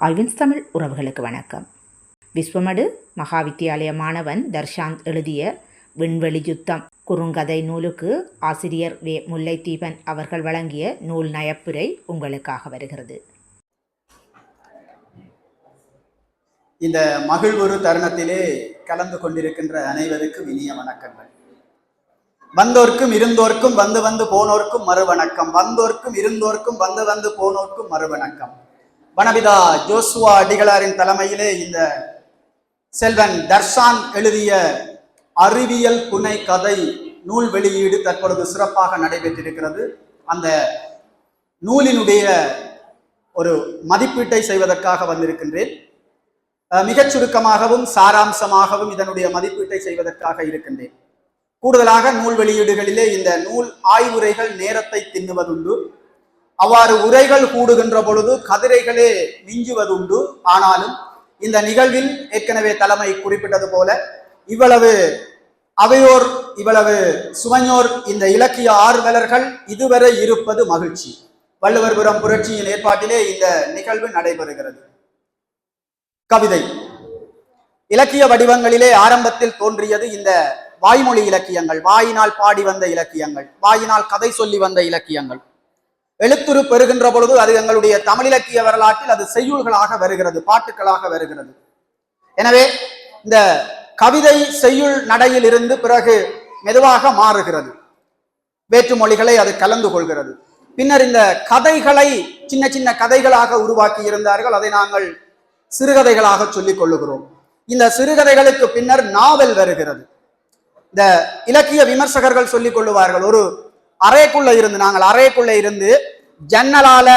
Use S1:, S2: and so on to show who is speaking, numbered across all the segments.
S1: ஆய்வின்ஸ் தமிழ் உறவுகளுக்கு வணக்கம். விஸ்வமடு மகாவித்தியாலய மாணவன் தர்ஷாந்த் எழுதிய விண்வெளி யுத்தம் குறுங்கதை நூலுக்கு ஆசிரியர் வே. முல்லைத்தீபன் அவர்கள் வழங்கிய நூல் நயப்புரை உங்களுக்காக வருகிறது.
S2: இந்த மகிழ்வுறு தருணத்திலே கலந்து கொண்டிருக்கின்ற அனைவருக்கும் இனிய வணக்கங்கள். வந்தோர்க்கும் இருந்தோர்க்கும் வந்து வந்து போனோர்க்கும் மறுவணக்கம். வந்தோர்க்கும் இருந்தோர்க்கும் வந்து வந்து போனோர்க்கும் மறுவணக்கம். வனபிதா ஜோசுவா அடிகளாரின் தலைமையிலே இந்த செல்வன் தர்ஷான் எழுதிய அறிவியல் புனை கதை நூல் வெளியீடு தற்பொழுது சிறப்பாக நடைபெற்றிருக்கிறது. அந்த நூலினுடைய ஒரு மதிப்பீட்டை செய்வதற்காக வந்திருக்கின்றேன். மிகச் சுருக்கமாகவும் சாராம்சமாகவும் இதனுடைய மதிப்பீட்டை செய்வதற்காக இருக்கின்றேன். கூடுதலாக நூல் வெளியீடுகளிலே இந்த நூல் ஆய்வுரைகள் நேரத்தை தின்னுவதுண்டு. அவ்வாறு உரைகள் கூடுகின்ற பொழுது கதிரைகளே மிஞ்சுவதுண்டு. ஆனாலும் இந்த நிகழ்வில் ஏற்கனவே தலைமை குறிப்பிட்டது போல இவ்வளவு அவையோர் இவ்வளவு சுவையோர் இந்த இலக்கிய ஆர்வலர்கள் இதுவரை இருப்பது மகிழ்ச்சி. வள்ளுவர்புரம் புரட்சியின் ஏற்பாட்டிலே இந்த நிகழ்வு நடைபெறுகிறது. கவிதை. இலக்கிய வடிவங்களிலே ஆரம்பத்தில் தோன்றியது இந்த வாய்மொழி இலக்கியங்கள் வாயினால் பாடி வந்த இலக்கியங்கள் வாயினால் கதை சொல்லி வந்த இலக்கியங்கள். எழுத்துரு பெறுகின்ற பொழுது அது எங்களுடைய தமிழ் இலக்கிய வரலாற்றில் அது செய்யுள்களாக வருகிறது பாட்டுக்களாக வருகிறது. எனவே இந்த கவிதை செய்யுள் நடையில் இருந்து பிறகு மெதுவாக மாறுகிறது. வேற்று மொழிகளை அது கலந்து கொள்கிறது. பின்னர் இந்த கதைகளை சின்ன சின்ன கதைகளாக உருவாக்கி இருந்தார்கள். அதை நாங்கள் சிறுகதைகளாக சொல்லிக் கொள்ளுகிறோம். இந்த சிறுகதைகளுக்கு பின்னர் நாவல் வருகிறது. இந்த இலக்கிய விமர்சகர்கள் சொல்லிக் கொள்ளுவார்கள் ஒரு அறைக்குள்ள இருந்து நாங்கள் அறைக்குள்ள இருந்து ஜன்னலால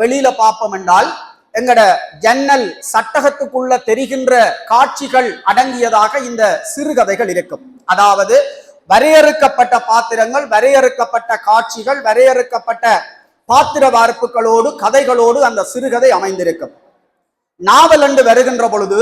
S2: வெளியில பார்ப்போம் என்றால் எங்கட ஜன்னல் சட்டகத்துக்குள்ள தெரிகின்ற காட்சிகள் அடங்கியதாக இந்த சிறுகதைகள் இருக்கும். அதாவது வரையறுக்கப்பட்ட பாத்திரங்கள் வரையறுக்கப்பட்ட காட்சிகள் வரையறுக்கப்பட்ட பாத்திர வார்ப்புகளோடு கதைகளோடு அந்த சிறுகதை அமைந்திருக்கும். நாவல் என்று வருகின்ற பொழுது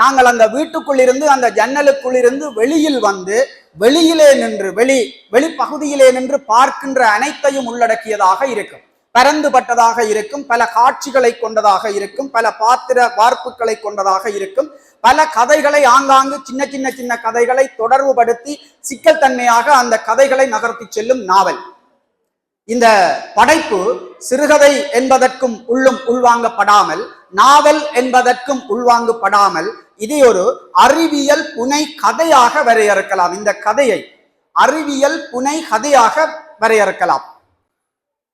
S2: நாங்கள் அந்த வீட்டுக்குள்ளிருந்து அந்த ஜன்னலுக்குள்ளிருந்து வெளியில் வந்து வெளியிலே நின்று வெளி வெளிப்பகுதியிலே நின்று பார்க்கின்ற அனைத்தையும் உள்ளடக்கியதாக இருக்கும். பரந்துபட்டதாக இருக்கும் பல காட்சிகளை கொண்டதாக இருக்கும் பல பாத்திர வார்ப்புகளை கொண்டதாக இருக்கும். பல கதைகளை ஆங்காங்கு சின்ன சின்ன சின்ன கதைகளை தொடர்புபடுத்தி சிக்கல் தன்மையாக அந்த கதைகளை நகர்த்தி செல்லும் நாவல். இந்த படைப்பு சிறுகதை என்பதற்கும் உள்ளும் உள்வாங்கப்படாமல் நாவல் என்பதற்கும் உள்வாங்கப்படாமல் இதை ஒரு அறிவியல் புனை கதையாக வரையறுக்கலாம். இந்த கதையை அறிவியல் புனை கதையாக வரையறுக்கலாம்.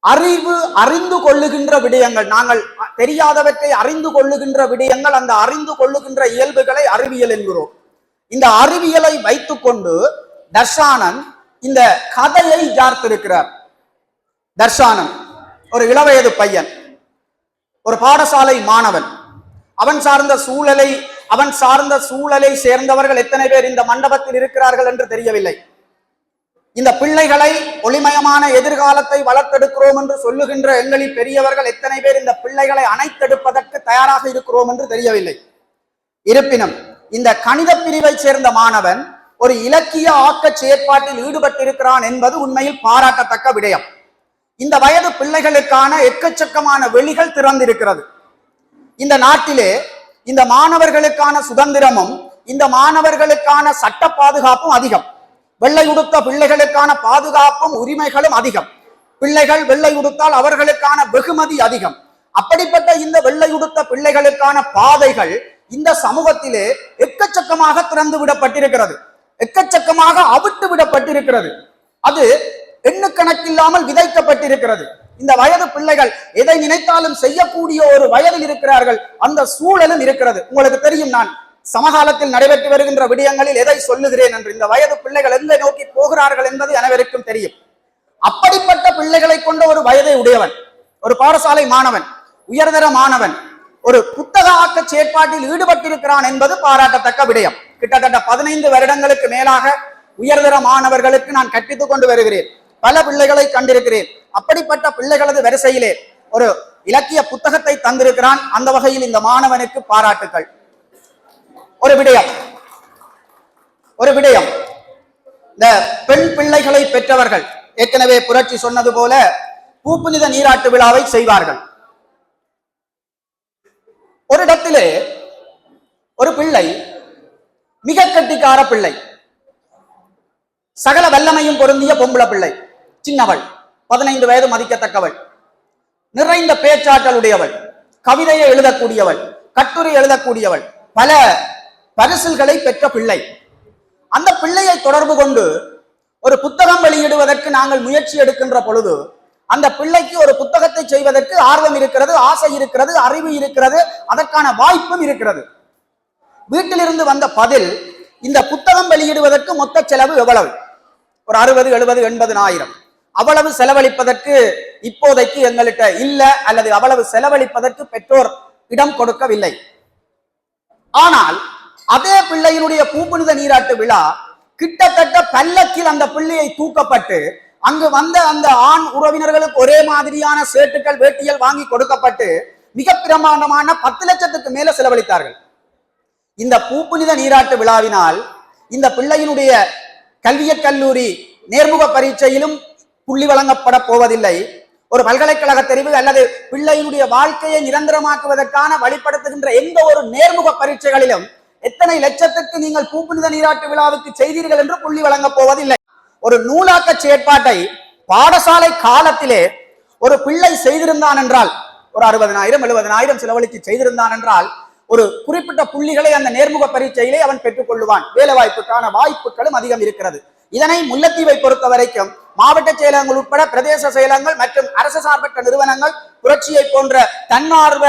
S2: அறிவு அறிந்து கொள்ளுகின்ற விடயங்கள் நாங்கள் தெரியாதவற்றை அறிந்து கொள்ளுகின்ற விடயங்கள் அந்த அறிந்து கொள்ளுகின்ற இயல்புகளை அறிவியல் என்கிறோம். இந்த அறிவியலை வைத்துக்கொண்டு தர்ஷானன் இந்த கதையை ஜார்த்திருக்கிறார் தர்ஷானன் ஒரு இளவயது பையன். ஒரு பாடசாலை மாணவன். அவன் சார்ந்த சூழலை அவன் சார்ந்த சூழலை சேர்ந்தவர்கள் எத்தனை பேர் இந்த மண்டபத்தில் இருக்கிறார்கள் என்று தெரியவில்லை. இந்த பிள்ளைகளை ஒளிமயமான எதிர்காலத்தை வளர்த்தெடுக்கிறோம் என்று சொல்லுகின்ற எங்களில் பெரியவர்கள் எத்தனை பேர் இந்த பிள்ளைகளை அணைத்தெடுப்பதற்கு தயாராக இருக்கிறோம் என்று தெரியவில்லை. இருப்பினும் இந்த கணித பிரிவை சேர்ந்த மாணவன் ஒரு இலக்கிய ஆக்க செயற்பாட்டில் ஈடுபட்டிருக்கிறான் என்பது உண்மையில் பாராட்டத்தக்க விடயம். இந்த வயது பிள்ளைகளுக்கான எக்கச்சக்கமான வெளிகள் திறந்திருக்கிறது. இந்த நாட்டிலே இந்த மாணவர்களுக்கான சுதந்திரமும் இந்த மாணவர்களுக்கான சட்ட பாதுகாப்பும் அதிகம். வெள்ளை உடுத்த பிள்ளைகளுக்கான பாதுகாப்பும் உரிமைகளும் அதிகம். பிள்ளைகள் வெள்ளை உடுத்தால் அவர்களுக்கான வெகுமதி அதிகம். அப்படிப்பட்ட இந்த வெள்ளை உடுத்த பிள்ளைகளுக்கான பாதைகள் இந்த சமூகத்திலே எக்கச்சக்கமாக திறந்து விடப்பட்டிருக்கிறது. எக்கச்சக்கமாக அவிட்டு விடப்பட்டிருக்கிறது. அது எண்ணுக்கணக்கில்லாமல் விதைக்கப்பட்டிருக்கிறது. இந்த வயது பிள்ளைகள் எதை நினைத்தாலும் செய்யக்கூடிய ஒரு வயதில் இருக்கிறார்கள் அந்த சூழலும் இருக்கிறது. உங்களுக்கு தெரியும் நான் சமகாலத்தில் நடைபெற்று வருகின்ற விடயங்களில் எதை சொல்லுகிறேன் என்று. இந்த வயது பிள்ளைகள் எங்க நோக்கி போகிறார்கள் என்பது அனைவருக்கும் தெரியும். அப்படிப்பட்ட பிள்ளைகளை கொண்ட ஒரு வயதை உடையவன் ஒரு பாடசாலை மாணவன் உயர்தர மாணவன் ஒரு புத்தக ஆக்க செயற்பாட்டில் ஈடுபட்டிருக்கிறான் என்பது பாராட்டத்தக்க விடயம். கிட்டத்தட்ட பதினைந்து வருடங்களுக்கு மேலாக உயர்தர மாணவர்களுக்கு நான் கற்பித்துக் கொண்டு வருகிறேன். பல பிள்ளைகளை கண்டிருக்கிறேன். அப்படிப்பட்ட பிள்ளைகளது வரிசையிலே ஒரு இலக்கிய புத்தகத்தை தந்திருக்கிறான். அந்த வகையில் இந்த மாணவனுக்கு பாராட்டுகள் ஒரு விடயம். ஒரு விடயம். இந்த பெண் பிள்ளைகளை பெற்றவர்கள் ஏற்கனவே புரட்சி சொன்னது போல பூப்புனித நீராட்டு விழாவை செய்வார்கள். ஒரு இடத்திலே ஒரு பிள்ளை மிக கட்டிக்கார பிள்ளை சகல வல்லமையும் பொருந்திய பொம்பளை பிள்ளை. சின்னவள் பதினைந்து வயது மதிக்கத்தக்கவள் நிறைந்த பேச்சாற்றல் உடையவள் கவிதையை எழுதக்கூடியவள் கட்டுரை எழுதக்கூடியவள் பல பரிசில்களை பெற்ற பிள்ளை. அந்த பிள்ளையை தொடர்பு கொண்டு ஒரு புத்தகம் வெளியிடுவதற்கு நாங்கள் முயற்சி எடுக்கின்ற பொழுது அந்த பிள்ளைக்கு ஒரு புத்தகத்தை செய்வதற்கு ஆர்வம் இருக்கிறது ஆசை இருக்கிறது அறிவு இருக்கிறது அதற்கான வாய்ப்பும் இருக்கிறது. வீட்டிலிருந்து வந்த பதில் இந்த புத்தகம் வெளியிடுவதற்கு மொத்த செலவு எவ்வளவு? ஒரு அறுபது எழுபது எண்பது ஆயிரம். அவ்வளவு செலவழிப்பதற்கு இப்போதைக்கு எங்கள்கிட்ட இல்லை அல்லது அவ்வளவு செலவழிப்பதற்கு பெற்றோர் இடம் கொடுக்கவில்லை. ஆனால் அதே பிள்ளையினுடைய பூப்புனித நீராட்டு விழா கிட்டத்தட்ட பல்லக்கில் அந்த பிள்ளையை தூக்கப்பட்டு அங்கு வந்த அந்த ஆண் உறவினர்களுக்கு ஒரே மாதிரியான சேட்டுகள் வேட்டியல் வாங்கி கொடுக்கப்பட்டு மிக பிரமாண்டமான பத்து லட்சத்துக்கு மேல செலவழித்தார்கள். இந்த பூப்புனித நீராட்டு விழாவினால் இந்த பிள்ளையினுடைய கல்வியக் கல்லூரி நேர்முக பரீட்சையிலும் புள்ளி வழங்கப்பட போவதில்லை. ஒரு பல்கலைக்கழக தெரிவு அல்லது பிள்ளையினுடைய வாழ்க்கையை நிரந்தரமாக்குவதற்கான வழிப்படுத்துகின்ற எந்த ஒரு நேர்முக பரீட்சைகளிலும் எத்தனை லட்சத்துக்கு நீங்கள் பூப்புனித நீராட்டு விழாவுக்கு செய்தீர்கள் என்று புள்ளி வழங்கப் போவதில்லை. ஒரு நூலாக்க செயற்பாட்டை பாடசாலை காலத்திலே ஒரு பிள்ளை செய்திருந்தான் என்றால் ஒரு அறுபதனாயிரம் எழுபதனாயிரம் செலவழித்து செய்திருந்தான் என்றால் ஒரு குறிப்பிட்ட புள்ளிகளை அந்த நேர்முக பரீட்சையிலே அவன் பெற்றுக் கொள்ளுவான். வேலை வாய்ப்புக்கான வாய்ப்புகளும் அதிகம் இருக்கிறது. இதனை முல்லைத்தீவை பொறுத்த வரைக்கும் மாவட்ட செயலகங்கள் உட்பட பிரதேச செயலகங்கள் மற்றும் அரசு சார்பற்ற நிறுவனங்கள் புரட்சியை போன்ற தன்னார்வ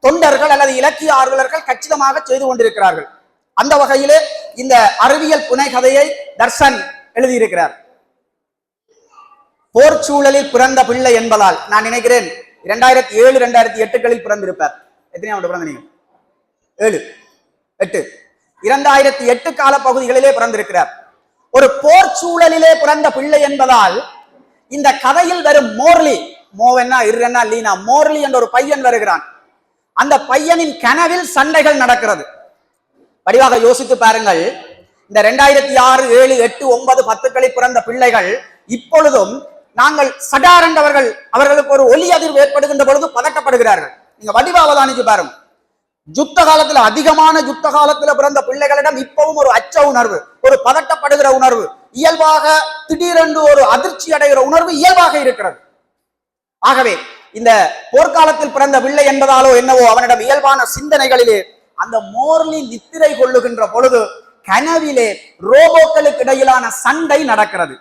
S2: தொண்டர்கள் அல்லது இலக்கிய ஆர்வலர்கள் கச்சிதமாக செய்து கொண்டிருக்கிறார்கள். அந்த வகையிலே இந்த அறிவியல் புனைகதையை தர்சன் எழுதியிருக்கிறார். போர் சூழலில் பிறந்த பிள்ளை என்பதால் நான் நினைக்கிறேன் இரண்டாயிரத்தி ஏழு இரண்டாயிரத்தி எட்டுகளில் பிறந்திருப்பார். எத்தனை ஆண்டு பிறந்த நீங்கள் ஏழு. எட்டு. இரண்டாயிரத்தி எட்டு கால பகுதிகளிலே பிறந்திருக்கிறார். ஒரு போர் சூழலிலே பிறந்த பிள்ளை என்பதால் இந்த கதையில் வரும் மோர்லி மோவென்னா இருன்னா லீனா மோர்லி என்ற ஒரு பையன் வருகிறான். அந்த பையனின் கனவில் சண்டைகள் நடக்கிறது. வடிவாக யோசித்து பாருங்கள். இந்த ரெண்டாயிரத்தி ஆறு ஏழு எட்டு ஒன்பது பத்துக்களில் பிறந்த பிள்ளைகள் இப்பொழுதும் நாங்கள் சடாரண்டவர்கள் அவர்களுக்கு ஒரு ஒலி அதிர்வு ஏற்படுகின்ற பொழுது பதட்டப்படுகிறார்கள். நீங்க வடிவ அவதானிச்சு பாருங்க. யுத்த காலத்துல அதிகமான யுத்த காலத்துல பிறந்த பிள்ளைகளிடம் இப்பவும் ஒரு அச்ச உணர்வு ஒரு பதட்டப்படுகிற உணர்வு இயல்பாக திடீரென்று ஒரு அதிர்ச்சி அடைகிற உணர்வு இயல்பாக இருக்கிறது. ஆகவே இந்த போர்க்காலத்தில் பிறந்த பிள்ளை என்பதாலோ என்னவோ அவனிடம் இயல்பான சிந்தனைகளிலே அந்த மோர்லி நித்திரை கொள்ளுகின்ற பொழுது கனவிலே ரோபோக்களுக்கு இடையிலான சண்டை நடக்கிறது.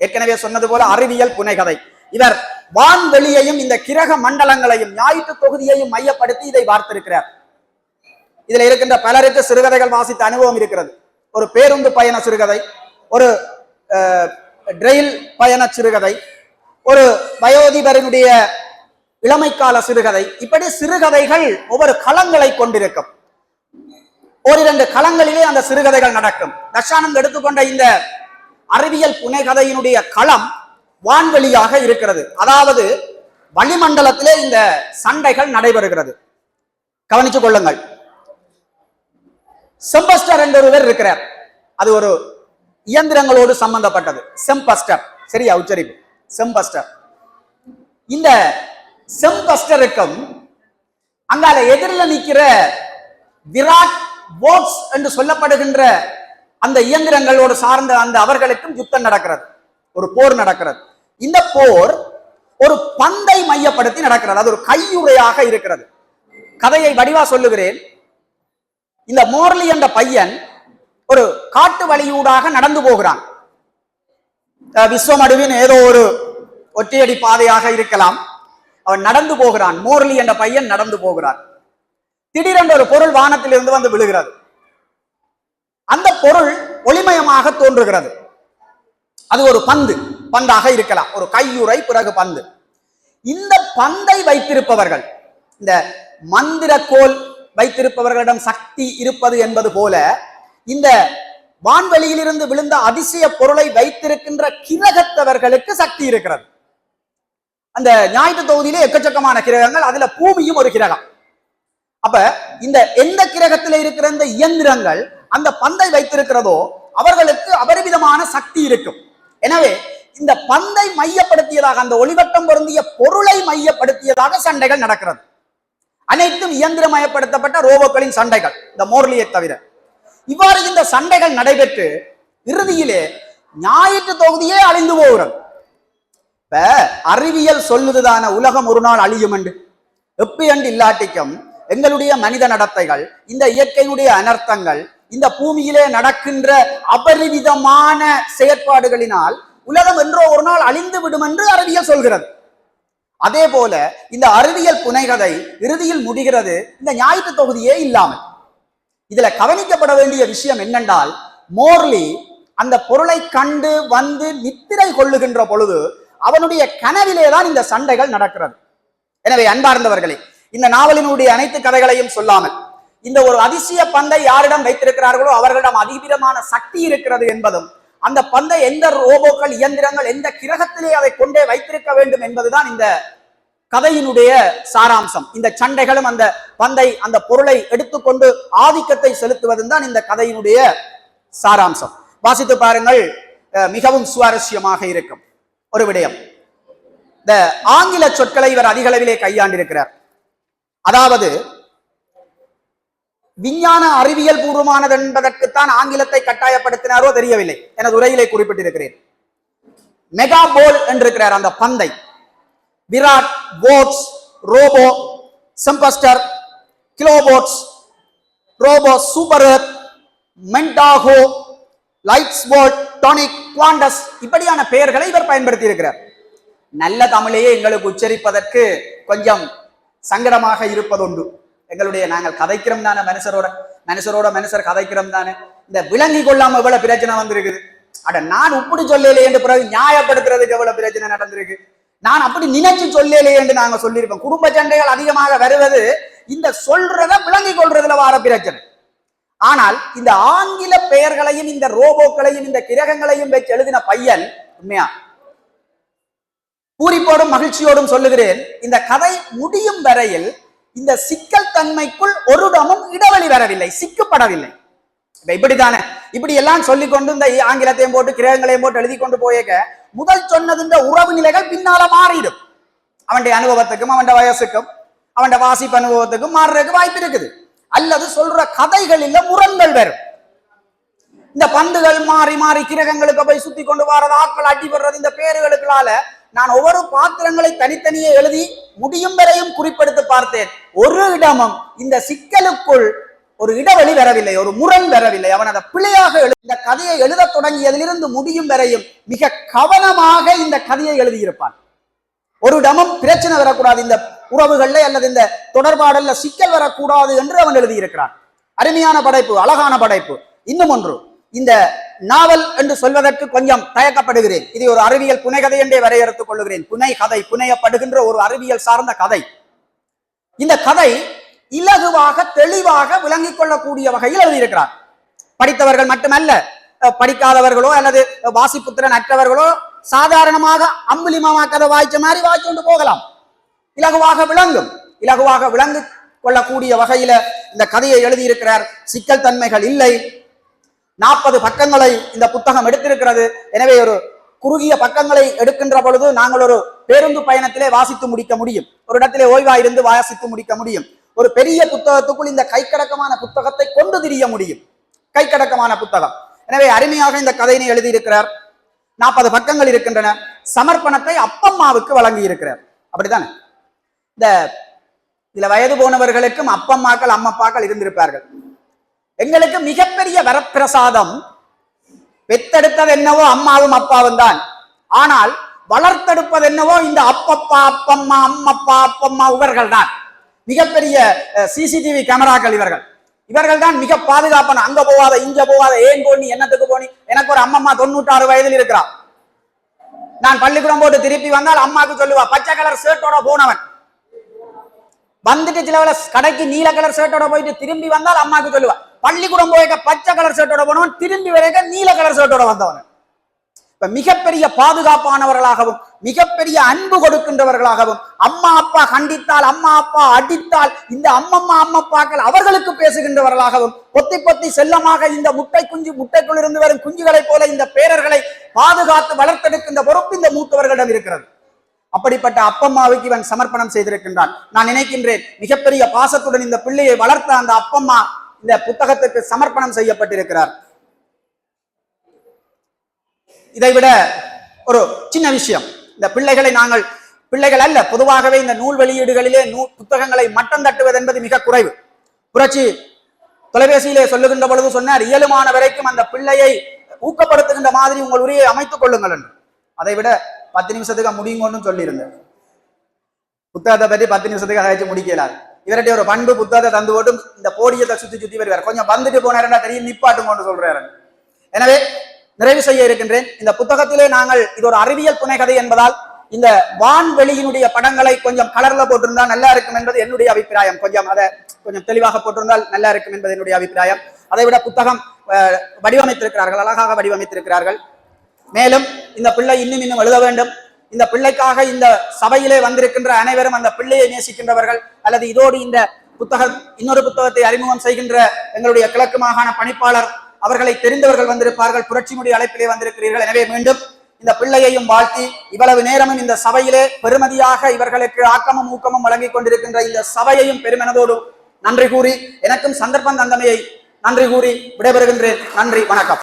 S2: ஏற்கனவே சொன்னது போல அறிவியல் புனைகதை. இவர் வான்வெளியையும் இந்த கிரக மண்டலங்களையும் ஞாயிற்று தொகுதியையும் மையப்படுத்தி இதை பார்த்திருக்கிறார். இதுல இருக்கின்ற பலருக்கு சிறுகதைகள் வாசித்த அனுபவம் இருக்கிறது. ஒரு பேருந்து பயண சிறுகதை ஒரு ட்ரெயில் பயண சிறுகதை ஒரு வயோதிபரனுடைய இளமைக்கால சிறுகதை. இப்படி சிறுகதைகள் ஒவ்வொரு களங்களை கொண்டிருக்கும். ஓரிரண்டு களங்களிலே அந்த சிறுகதைகள் நடக்கும். தர்ஷானந்த் எடுத்துக்கொண்ட இந்த அறிவியல் புனைகதையினுடைய களம் வான்வெளியாக இருக்கிறது. அதாவது வளிமண்டலத்திலே இந்த சண்டைகள் நடைபெறுகிறது. கவனித்துக் கொள்ளுங்கள். செம்பஸ்டர் என்ற ஒருவர் இருக்கிறார். அது ஒரு இயந்திரங்களோடு சம்பந்தப்பட்டது. செம்பஸ்டர். சரியா உச்சரிப்பு. செம்பஸ்டர். இந்த செம்பஸ்டருக்கும் அங்கால எதிரில் நிற்கிற விராட் போட்ஸ் என்று சொல்லப்படுகின்ற அந்த இயந்திரங்களோடு சார்ந்த அந்த அவர்களுக்கும் யுத்தம் நடக்கிறது. ஒரு போர் நடக்கிறது. இந்த போர் ஒரு பந்தை மையப்படுத்தி நடக்கிறது. அது ஒரு கையுறையாக இருக்கிறது. கதையை வடிவா சொல்லுகிறேன். இந்த மோர்லி என்ற பையன் ஒரு காட்டு வழியூடாக நடந்து போகிறான். விஸ்வமடுவின் ஏதோ ஒரு ஒற்றையடி பாதையாக இருக்கலாம். அவன் நடந்து போகிறான். மோர்லி என்ற பையன் நடந்து போகிறான். திடீரென்று ஒரு பொருள் வானத்திலிருந்து வந்து விழுகிறது. அந்த பொருள் ஒளிமயமாக தோன்றுகிறது. அது ஒரு பந்து பந்தாக இருக்கலாம். ஒரு கையுறை பிறகு பந்து. இந்த பந்தை வைத்திருப்பவர்கள் இந்த மந்திரக்கோல் வைத்திருப்பவர்களிடம் சக்தி இருப்பது என்பது போல இந்த வான்வெளியிலிருந்து விழுந்த அதிசய பொருளை வைத்திருக்கின்ற கிரகத்தவர்களுக்கு சக்தி இருக்கிறது. அந்த ஞாயிற்று தொகுதியிலே எக்கச்சக்கமான கிரகங்கள் அதுல பூமியும் ஒரு கிரகம். அப்ப இந்த எந்த கிரகத்துல இருக்கிற இந்த இயந்திரங்கள் அந்த பந்தை வைத்திருக்கிறதோ அவர்களுக்கு அபரிவிதமான சக்தி இருக்கும். எனவே இந்த பந்தை மையப்படுத்தியதாக அந்த ஒளிவட்டம் பொருந்திய பொருளை மையப்படுத்தியதாக சண்டைகள் நடக்கிறது. அனைத்தும் இயந்திரமயப்படுத்தப்பட்ட ரோபோக்களின் சண்டைகள் இந்த மோர்லியை தவிர. இவ்வாறு இந்த சண்டைகள் நடைபெற்று இறுதியிலே ஞாயிற்று தொகுதியே அழிந்து போகிறது. இப்ப அறிவியல் சொல்லுதுதான உலகம் ஒரு நாள் அழியும் என்று. எப்பயண்டு இல்லாட்டிக்கும் எங்களுடைய மனித நடத்தைகள் இந்த இயற்கையினுடைய அனர்த்தங்கள் இந்த பூமியிலே நடக்கின்ற அபரிவிதமான செயற்பாடுகளினால் உலகம் என்றோ ஒரு நாள் அழிந்து விடும் என்று அறிவியல் சொல்கிறது. அதே போல இந்த அறிவியல் புனைகதை இறுதியில் முடிகிறது. இந்த ஞாயிற்று தொகுதியே இல்லாமல். இதுல கவனிக்கப்பட வேண்டிய விஷயம் என்னென்றால் மோர்லி அந்த பொருளை கண்டு வந்து நித்திரை கொள்ளுகின்ற பொழுது அவனுடைய கனவிலே தான் இந்த சண்டைகள் நடக்கிறது. எனவே அன்பார்ந்தவர்களே இந்த நாவலினுடைய அனைத்து கதைகளையும் சொல்லாமல் இந்த ஒரு அதிசய பந்தை யாரிடம் வைத்திருக்கிறார்களோ அவர்களிடம் அதிபீரமான சக்தி இருக்கிறது என்பதும் அந்த பந்தை எந்த ரோபோக்கள் இயந்திரங்கள் எந்த கிரகத்திலே அதை கொண்டே வைத்திருக்க வேண்டும் என்பதுதான் இந்த கதையினுடைய சாராம்சம். இந்த சண்டைகளும் அந்த பந்தை அந்த பொருளை எடுத்துக்கொண்டு ஆதிக்கத்தை செலுத்துவதும் தான் இந்த கதையினுடைய சாராம்சம். வாசித்து பாருங்கள் மிகவும் சுவாரஸ்யமாக இருக்கும் ஒரு விடயம். இந்த ஆங்கில சொற்களை இவர் அதிகளவிலே கையாண்டிருக்கிறார். அதாவது விஞ்ஞான அறிவியல் பூர்வமானது என்பதற்குத்தான் ஆங்கிலத்தை கட்டாயப்படுத்தினாரோ தெரியவில்லை. எனது உரையிலே குறிப்பிட்டிருக்கிறேன். மெகா போல் என்றிருக்கிறார் அந்த பந்தை. விராட் போட்ஸ் ரோபோ செம்பஸ்டர் கிலோபோட்ஸ் ரோபோ சூப்பர் மென்டாகோ லைட்ஸ் போல்ட் டானிக் குவாண்டஸ் இப்படியான பெயர்களை இவர் பயன்படுத்தி இருக்கிறார் நல்ல தமிழையே எங்களுக்கு உச்சரிப்பதற்கு கொஞ்சம் சங்கடமாக இருப்பதுண்டு. எங்களுடைய நாங்கள் கதைக்கிறோம் தானே மனுஷரோட மனுஷரோட மனுஷர் கதைக்கிறோம் தானே. இந்த விளங்கி கொள்ளாம எவ்வளவு பிரச்சனை வந்திருக்குது? அட நான் இப்படி சொல்லலையே என்று பிறகு நியாயப்படுத்துறதுக்கு எவ்வளவு பிரச்சனை நடந்திருக்கு? நான் அப்படி நினைச்சு சொல்லலையே என்று நாங்க சொல்லியிருப்போம். குடும்ப சண்டைகள் அதிகமாக வருவது இந்த சொல்றத விளங்கி கொள்றதுல வார பிரச்சனை. ஆனால் இந்த ஆங்கில பெயர்களையும் இந்த ரோபோக்களையும் இந்த கிரகங்களையும் வச்சு எழுதின பையன் உண்மையா? பூரிப்போடும் மகிழ்ச்சியோடும் சொல்லுகிறேன் இந்த கதை முடியும் வரையில் இந்த சிக்கல் தன்மைக்குள் ஒரு இடமும் இடைவெளி வரவில்லை சிக்கப்படவில்லை. இப்படி இப்படித்தானே? இப்படி எல்லாம் சொல்லிக்கொண்டு இந்த ஆங்கிலத்தையும் போட்டு கிரகங்களையும் போட்டு எழுதி கொண்டு போயேக்க முதல் சொன்னதுன்ற உறவு நிலைகள் பின்னால மாறிடும். அவனுடைய அனுபவத்துக்கும் அவன் வயசுக்கும் அவன் வாசிப்பு அனுபவத்துக்கும் மாறுறதுக்கு வாய்ப்பு இருக்குது. அல்லது சொல்ற கதைகளில் முரண்கள் வரும். இந்த பந்துகள் மாறி மாறி கிரகங்களுக்கு போய் சுத்தி கொண்டு வரது ஆட்கள் அடிபடுறது இந்த பேருகளுக்களால நான் ஒவ்வொரு பாத்திரங்களை தனித்தனியே எழுதி முடியும் வரையும் குறிப்பெடுத்து பார்த்தேன். ஒரு இடமும் இந்த சிக்கலுக்குள் ஒரு இடவெளி வரவில்லை ஒரு முரண் வரவில்லை. அவன் அதை பிழையாக எழு இந்த கதையை எழுதத் தொடங்கியதிலிருந்து முடியும் வரையும் மிக கவனமாக இந்த கதையை எழுதியிருப்பான். ஒரு இடமும் பிரச்சனை வரக்கூடாது. இந்த உறவுகள்ல அல்லது இந்த தொடர்பாடல்ல சிக்கல் வரக்கூடாது என்று அவன் எழுதியிருக்கிறான். அருமையான படைப்பு அழகான படைப்பு. இன்னும் ஒன்று. இந்த நாவல் என்று சொல்வதற்கு கொஞ்சம் தயக்கப்படுகிறேன். இது ஒரு அறிவியல் புனைகதை என்றே வரையறுத்துக் கொள்கிறேன் புனை கதை புனையப்படுகின்ற ஒரு அறிவியல் சார்ந்த கதை. இந்த கதை இலகுவாக தெளிவாக விளங்கிக் கொள்ளக்கூடிய வகையில் எழுதியிருக்கிறார். படித்தவர்கள் மட்டுமல்ல படிக்காதவர்களோ அல்லது வாசிப்புத்திறன் அற்றவர்களோ சாதாரணமாக அம்புலிமாமா கதை வாய்ச்ச மாதிரி வாய்ச்சு கொண்டு போகலாம். இலகுவாக விளங்கும். இலகுவாக விளங்கு கொள்ளக்கூடிய வகையில இந்த கதையை எழுதியிருக்கிறார். சிக்கல் தன்மைகள் இல்லை. நாற்பது பக்கங்களை இந்த புத்தகம் எடுத்திருக்கிறது. எனவே ஒரு குறுகிய பக்கங்களை எடுக்கின்ற பொழுது நாங்கள் ஒரு பேருந்து பயணத்திலே வாசித்து முடிக்க முடியும். ஒரு இடத்திலே ஓய்வா இருந்து வாசித்து முடிக்க முடியும். ஒரு பெரிய புத்தகத்துக்குள் இந்த கைக்கடக்கமான புத்தகத்தை கொண்டு திரிய முடியும். கைக்கடக்கமான புத்தகம். எனவே அருமையாக இந்த கதையினை எழுதியிருக்கிறார். நாற்பது பக்கங்கள் இருக்கின்றன. சமர்ப்பணத்தை அப்பம்மாவுக்கு வழங்கி இருக்கிறார் அப்படித்தானே? இந்த இதுல வயது போனவர்களுக்கும் அப்பம்மாக்கள் அம்மப்பாக்கள் இருந்திருப்பார்கள். எங்களுக்கு மிகப்பெரிய வரப்பிரசாதம் பெத்தெடுத்தது என்னவோ அம்மாவும் அப்பாவும் தான். ஆனால் வளர்த்தெடுப்பது என்னவோ இந்த அப்பப்பா அப்பம்மா அம்மப்பா அப்பம்மா இவர்கள் தான். மிகப்பெரிய சிசிடிவி கேமராக்கள் இவர்கள். இவர்கள் தான் மிக பாதுகாப்பான அங்க போகாத இங்க போகாத ஏன் போனி என்னத்துக்கு போனி? எனக்கு ஒரு அம்மம்மா தொண்ணூற்றாறு வயதில் இருக்கிறான் நான் பள்ளிக்கூடம் போட்டு திருப்பி வந்தால் அம்மாவுக்கு சொல்லுவா பச்சை கலர் ஷர்ட்டோட போனவன். வந்துட்டு சில கடைக்கு நீல கலர் ஷர்ட்டோட போயிட்டு திரும்பி வந்தால் அம்மாவுக்கு சொல்லுவா பள்ளிக்கூடம் போயிருக்க பச்சை கலர் ஷர்ட்டோட போனவன் திரும்பி வரைக்க நீல கலர் ஷர்ட்டோட வந்தவன். இப்ப மிகப்பெரிய பாதுகாப்பானவர்களாகவும் மிகப்பெரிய அன்பு கொடுக்கின்றவர்களாகவும் அம்மா அப்பா கண்டித்தால் அம்மா அப்பா அடித்தால் இந்த அம்மம்மா அம்மப்பாக்கள் அவர்களுக்கு பேசுகின்றவர்களாகவும் பொத்தி பொத்தி செல்லமாக இந்த முட்டை குஞ்சு முட்டைக்குள் இருந்து வரும் குஞ்சுகளைப் போல இந்த பேரர்களை பாதுகாத்து வளர்த்தெடுக்கின்ற பொறுப்பு இந்த மூத்தவர்களிடம் இருக்கிறது. அப்படிப்பட்ட அப்பம்மாவுக்கு இவன் சமர்ப்பணம் செய்திருக்கின்றான். நான் நினைக்கின்றேன் மிகப்பெரிய பாசத்துடன் இந்த பிள்ளையை வளர்த்த அந்த அப்பம்மா இந்த புத்தகத்துக்கு சமர்ப்பணம் செய்யப்பட்டிருக்கிறார். இதைவிட ஒரு சின்ன விஷயம். இந்த பிள்ளைகளை நாங்கள் பிள்ளைகள் அல்ல பொதுவாகவே இந்த நூல் வெளியீடுகளிலே நூ புத்தகங்களை மட்டம் தட்டுவது என்பது மிக குறைவு. புரட்சி தொலைபேசியிலே சொல்லுகின்ற பொழுது சொன்னார் இயலுமான வரைக்கும் அந்த பிள்ளையை ஊக்கப்படுத்துகின்ற மாதிரி உங்கள் உரிய அமைத்துக் கொள்ளுங்கள் என்று. அதை விட பத்து நிமிஷத்துக்கு முடியுங்கன்னு சொல்லியிருந்தேன். புத்தகத்தை பற்றி பத்து நிமிஷத்துக்கு அழைச்சு முடிக்கலாது. இவர்கிட்ட ஒரு பண்பு புத்தகத்தை தந்து போட்டு இந்த போடியத்தை சுத்தி சுத்தி வருவார். கொஞ்சம் வந்துட்டு போனாருன்னா தெரியும்? நிப்பாட்டுங்கன்னு சொல்றாரு. எனவே நிறைவு செய்ய இருக்கின்றேன். இந்த புத்தகத்திலே நாங்கள் இது ஒரு அறிவியல் புனைகதை என்பதால் இந்த வான்வெளியினுடைய படங்களை கொஞ்சம் கலர்ல போட்டிருந்தால் நல்லா இருக்கும் என்பது என்னுடைய அபிப்பிராயம். கொஞ்சம் அதை கொஞ்சம் தெளிவாக போட்டிருந்தால் நல்லா இருக்கும் என்பது என்னுடைய அபிப்பிராயம். அதை விட புத்தகம் அஹ், வடிவமைத்திருக்கிறார்கள் அழகாக வடிவமைத்திருக்கிறார்கள். மேலும் இந்த பிள்ளை இன்னும் இன்னும் எழுத வேண்டும். இந்த பிள்ளைக்காக இந்த சபையிலே வந்திருக்கின்ற அனைவரும் அந்த பிள்ளையை நேசிக்கின்றவர்கள் அல்லது இதோடு இந்த புத்தகம் இன்னொரு புத்தகத்தை அறிமுகம் செய்கின்ற எங்களுடைய கிழக்கு மாகாண பணிப்பாளர் அவர்களை தெரிந்தவர்கள் வந்திருப்பார்கள். புரட்சிமுடி அழைப்பிலே வந்திருக்கிறீர்கள். எனவே மீண்டும் இந்த பிள்ளையையும் வாழ்த்தி இவ்வளவு நேரமும் இந்த சபையிலே பெருமதியாக இவர்களுக்கு ஆக்கமும் ஊக்கமும் வழங்கிக் கொண்டிருக்கின்ற இந்த சபையையும் பெருமனதோடு நன்றி கூறி எனக்கும் சந்தர்ப்பம் தந்தமையை நன்றி கூறி விடைபெறுகின்றேன். நன்றி. வணக்கம்.